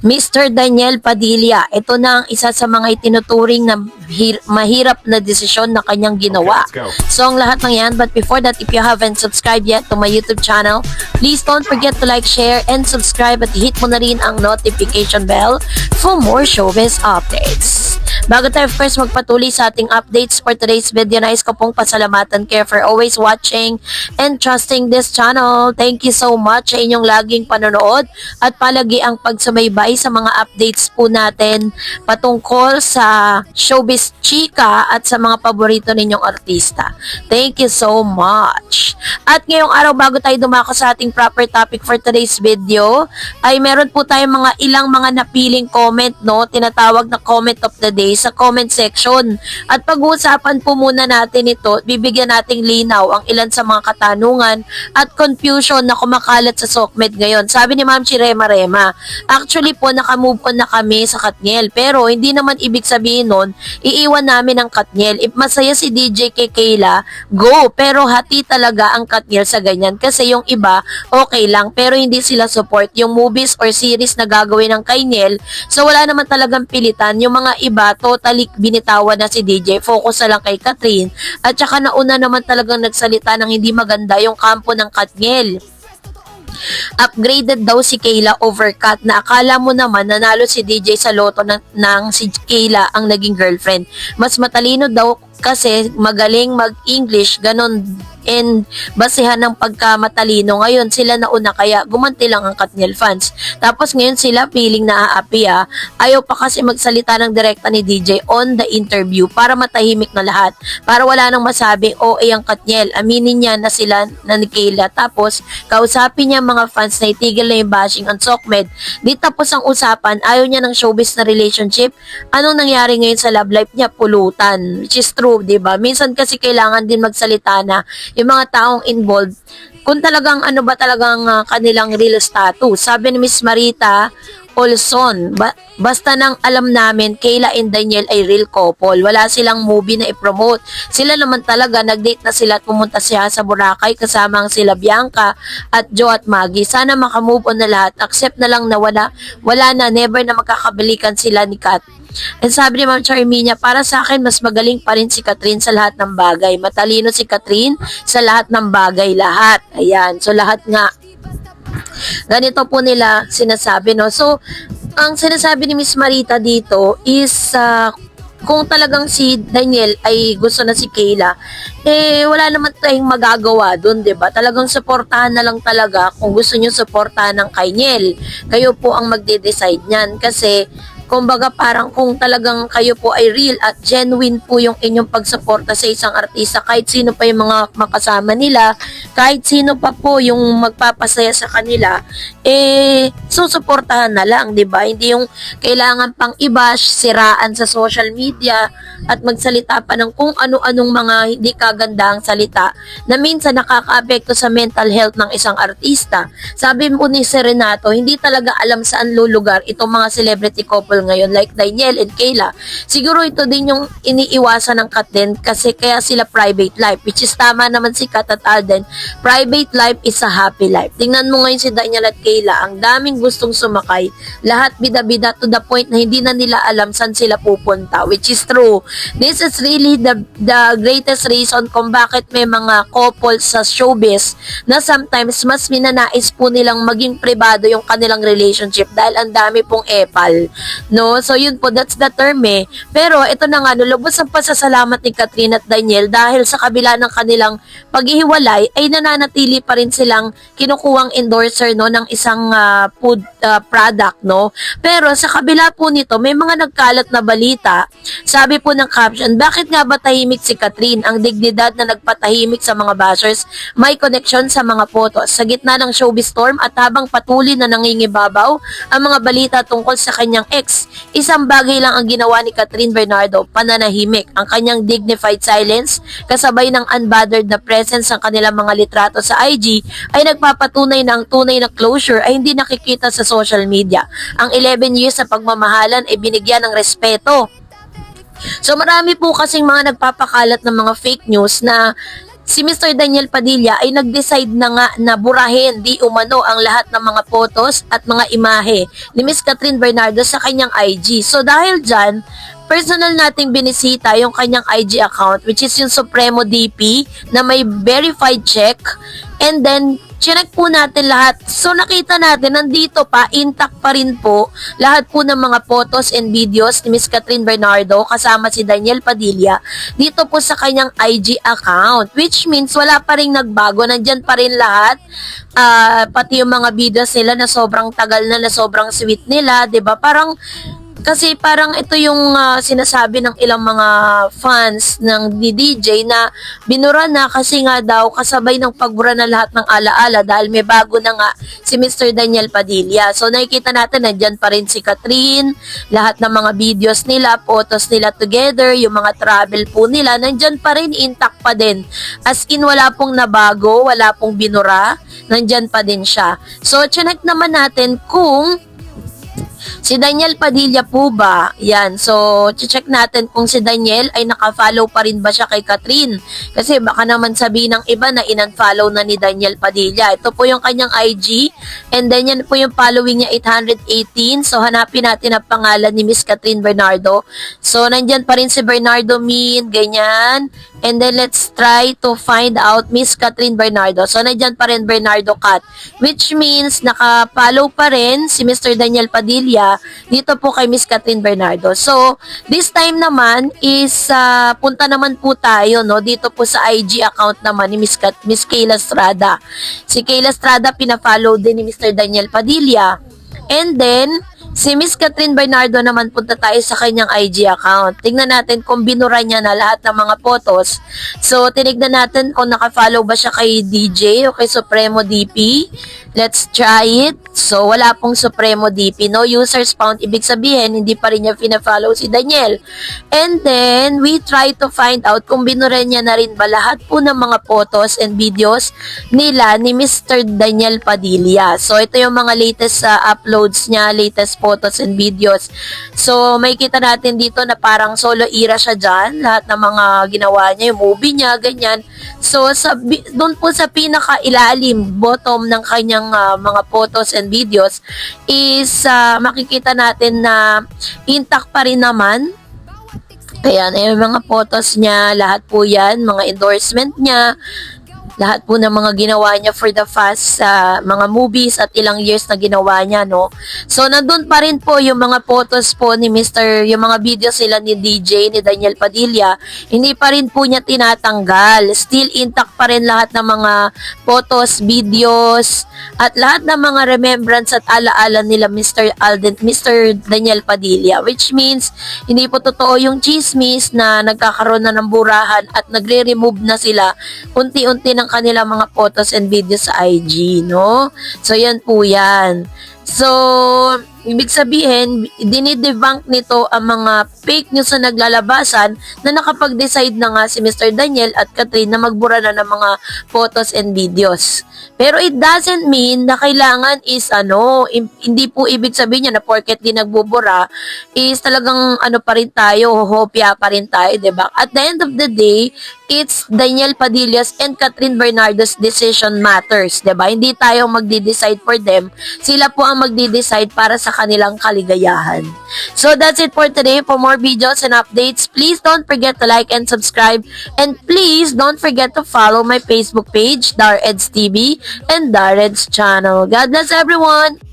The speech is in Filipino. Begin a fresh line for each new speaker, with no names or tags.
Mr. Daniel Padilla, ito na ang isa sa mga itinuturing na hir- mahirap na desisyon na kanyang ginawa.
Okay.
So ang lahat ng yan, but before that, if you haven't subscribed yet to my YouTube channel, please don't forget to like, share, and subscribe at hit mo na rin ang notification bell for more showbiz updates. Bago tayo of magpatuloy sa ating updates for today's video, nais ko pong pasalamatan kayo for always watching and trusting this channel. Thank you so much sa inyong laging panonood at palagi ang pagsubaybay sa mga updates po natin patungkol sa showbiz chika at sa mga paborito ninyong artista. Thank you so much. At ngayong araw bago tayo dumako sa ating proper topic for today's video, ay meron po tayong mga ilang mga napiling comment, no? Tinatawag na comment of the day sa comment section. At pag-uusapan po muna natin ito, bibigyan nating linaw ang ilan sa mga katanungan at confusion na kumakalat sa SOCMED ngayon. Sabi ni Ma'am Chirema Rema, actually po nakamove on na kami sa Katniel, pero hindi naman ibig sabihin nun, iiwan namin ang Katniel. If masaya si DJ kay Kayla, go! Pero hati talaga ang Katniel sa ganyan kasi yung iba, okay lang, pero hindi sila support yung movies or series na gagawin ng Kaynel. So wala naman talagang pilitan. Yung mga iba, totally binitawan na si DJ. Focus na lang kay Catherine. At saka nauna naman talagang nagsalita ng hindi maganda yung kampo ng Katniel upgraded daw si Kayla over Kat na akala mo naman nanalo si DJ sa loto ng, ng si Kayla ang naging girlfriend. Mas matalino daw kasi magaling mag-English, ganon and basehan ng pagkamatalino. Ngayon sila nauna kaya gumanti lang ang Katniel fans. Tapos ngayon sila feeling na aapi ah. Ayaw pa kasi magsalita ng direkta ni DJ on the interview para matahimik na lahat. Para wala nang masabing OA ang Katniel. Aminin niya na sila na ni Kayla. Tapos kausapin niya mga fans na itigil na yung bashing on Sokmed. Di tapos ang usapan, ayaw niya ng showbiz na relationship. Anong nangyari ngayon sa love life niya? Pulutan. Which is true, di ba? Minsan kasi kailangan din magsalita na yung mga taong involved kung talagang ano ba talagang ah, kanilang real status. Sabi ni Miss Marita Olson, ba- basta nang alam namin Kayla and Daniel ay real couple. Wala silang movie na i-promote. Sila naman talaga nag-date na sila at pumunta siya sa Boracay kasama ang sila Bianca at Joe at Maggie. Sana makamove on na lahat. Accept na lang na wala, wala na, never na magkakabalikan sila ni Kat. And sabi ni Ma'am Charminia, para sa akin, mas magaling pa rin si Catherine sa lahat ng bagay. Matalino si Catherine sa lahat ng bagay, lahat. Ayan, so lahat nga. Ganito po nila sinasabi, no? So, ang sinasabi ni Miss Marita dito is, ah, kung talagang si Daniel ay gusto na si Kayla, eh wala naman tayong magagawa doon, 'di ba? Talagang suportahan na lang talaga kung gusto niyo suportahan ng Kaynel. Kayo po ang magde-decide niyan kasi kumbaga parang kung talagang kayo po ay real at genuine po yung inyong pagsuporta sa isang artista kahit sino pa yung mga makasama nila kahit sino pa po yung magpapasaya sa kanila eh susuportahan na lang 'di ba? Hindi yung kailangan pang i-bash siraan sa social media at magsalita pa ng kung ano-anong mga hindi kagandang salita na minsan nakakaapekto sa mental health ng isang artista. Sabi mo ni Serenato hindi talaga alam saan lulugar itong mga celebrity couple ngayon like Daniel and Kayla. Siguro ito din yung iniiwasan ng Kat din kasi kaya sila private life which is tama naman si Kat at Alden. Private life is a happy life. Tingnan mo ngayon si Daniel at Kayla, ang daming gustong sumakay. Lahat bida-bida to the point na hindi na nila alam saan sila pupunta which is true. This is really the, the greatest reason kung bakit may mga couples sa showbiz na sometimes mas minanais po nilang maging privado yung kanilang relationship dahil ang dami pong epal. No? So yun po, that's the term eh. Pero ito na nga, no, lubos ang pasasalamat ni Catherine at Daniel dahil sa kabila ng kanilang paghihiwalay ay nananatili pa rin silang kinukuwang endorser no ng isang ah, food ah, product no. Pero sa kabila po nito, may mga nagkalat na balita. Sabi po ng caption, bakit nga ba tahimik si Catherine? Ang dignidad na nagpatahimik sa mga bashers, may connection sa mga photos. Sa gitna ng showbiz storm at habang patuloy na nangingibabaw ang mga balita tungkol sa kanyang ex, isang bagay lang ang ginawa ni Catherine Bernardo, pananahimik. Ang kanyang dignified silence, kasabay ng unbothered na presence ng kanilang mga litrato sa IG, ay nagpapatunay na ang tunay na closure ay hindi nakikita sa social media. Ang 11 years sa pagmamahalan ay binigyan ng respeto So marami po kasing mga nagpapakalat ng mga fake news na si Mr. Daniel Padilla ay nag-decide na nga na burahin di umano ang lahat ng mga photos at mga imahe ni Miss Catherine Bernardo sa kanyang IG. So dahil dyan, personal nating binisita yung kanyang IG account which is yung Supremo DP na may verified check and then chinek po natin lahat. So nakita natin nandito pa intact pa rin po lahat po ng mga photos and videos ni Miss Catherine Bernardo kasama si Daniel Padilla dito po sa kanyang IG account. Which means wala pa rin nagbago. Nandyan pa rin lahat. Ah, pati yung mga videos nila na sobrang tagal na na sobrang sweet nila ba? Parang kasi parang ito yung ah, sinasabi ng ilang mga fans ng DJ na binura na kasi nga daw kasabay ng pagbura na lahat ng alaala dahil may bago na nga si Mr. Daniel Padilla. So nakikita natin nandyan pa rin si Catherine, lahat ng mga videos nila, photos nila together, yung mga travel po nila, nandyan pa rin intact pa din. As in wala pong nabago, wala pong binura, nandyan pa din siya. So chinek naman natin kung Si Daniel Padilla po ba? Yan. So, check natin kung si Daniel ay naka-follow pa rin ba siya kay Catherine. Kasi baka naman sabihin ng iba na in-unfollow na ni Daniel Padilla. Ito po yung kanyang IG. And then yan po yung following niya 818. So, hanapin natin ang pangalan ni Miss Catherine Bernardo. So, nandyan pa rin si Bernardo Min. Ganyan. And then let's try to find out Miss Catherine Bernardo. So, nandyan pa rin Bernardo Cat. Which means, naka-follow pa rin si Mr. Daniel Padilla dito po kay Miss Catherine Bernardo. So, this time naman is ah, punta naman po tayo no dito po sa IG account naman ni Miss Kat, Miss Kayla Estrada. Si Kayla Estrada pina-follow din ni Mr. Daniel Padilla. And then si Miss Catherine Bernardo naman punta tayo sa kanyang IG account. Tingnan natin kung binura niya na lahat ng mga photos. So, tinignan natin kung naka-follow ba siya kay DJ o kay Supremo DP. Let's try it. So, wala pong Supremo DP. No users found. Ibig sabihin, hindi pa rin niya fina-follow si Daniel. And then, we try to find out kung binura niya na rin ba lahat po ng mga photos and videos nila ni Mr. Daniel Padilla. So, ito yung mga latest uh, uploads niya, latest photos and videos. So, may kita natin dito na parang solo era siya dyan. Lahat ng mga ginawa niya, yung movie niya, ganyan. So, sa, doon po sa pinaka-ilalim, bottom ng kanyang ah, mga photos and videos is ah, makikita natin na intact pa rin naman Ayan, ay mga photos niya, lahat po yan, mga endorsement niya, lahat po ng mga ginawa niya for the past ah, mga movies at ilang years na ginawa niya, no? So, nandun pa rin po yung mga photos po ni Mr. yung mga videos sila ni DJ, ni Daniel Padilla, hindi pa rin po niya tinatanggal. Still intact pa rin lahat ng mga photos, videos, at lahat ng mga remembrance at alaala nila Mr. Alden, Mr. Daniel Padilla, which means, hindi po totoo yung chismis na nagkakaroon na ng burahan at nagre-remove na sila unti-unti ng kanilang mga photos and videos sa IG, no? So, yan po yan. So, ibig sabihin, dinidebunk nito ang mga fake news na naglalabasan na nakapag-decide na nga si Mr. Daniel at Catherine na magbura na ng mga photos and videos. Pero it doesn't mean na kailangan is ano, hindi po ibig sabihin niya na porket di nagbubura is talagang ano pa rin tayo, hopya pa rin tayo, ba? At the end of the day, it's Daniel Padillas and Catherine Bernardo's decision matters, ba? Hindi tayo magde-decide for them. Sila po ang magde-decide para sa kanilang kaligayahan. So that's it for today. For more videos and updates, please don't forget to like and subscribe and please don't forget to follow my Facebook page, Dar Eds TV and Darred's channel. God bless everyone!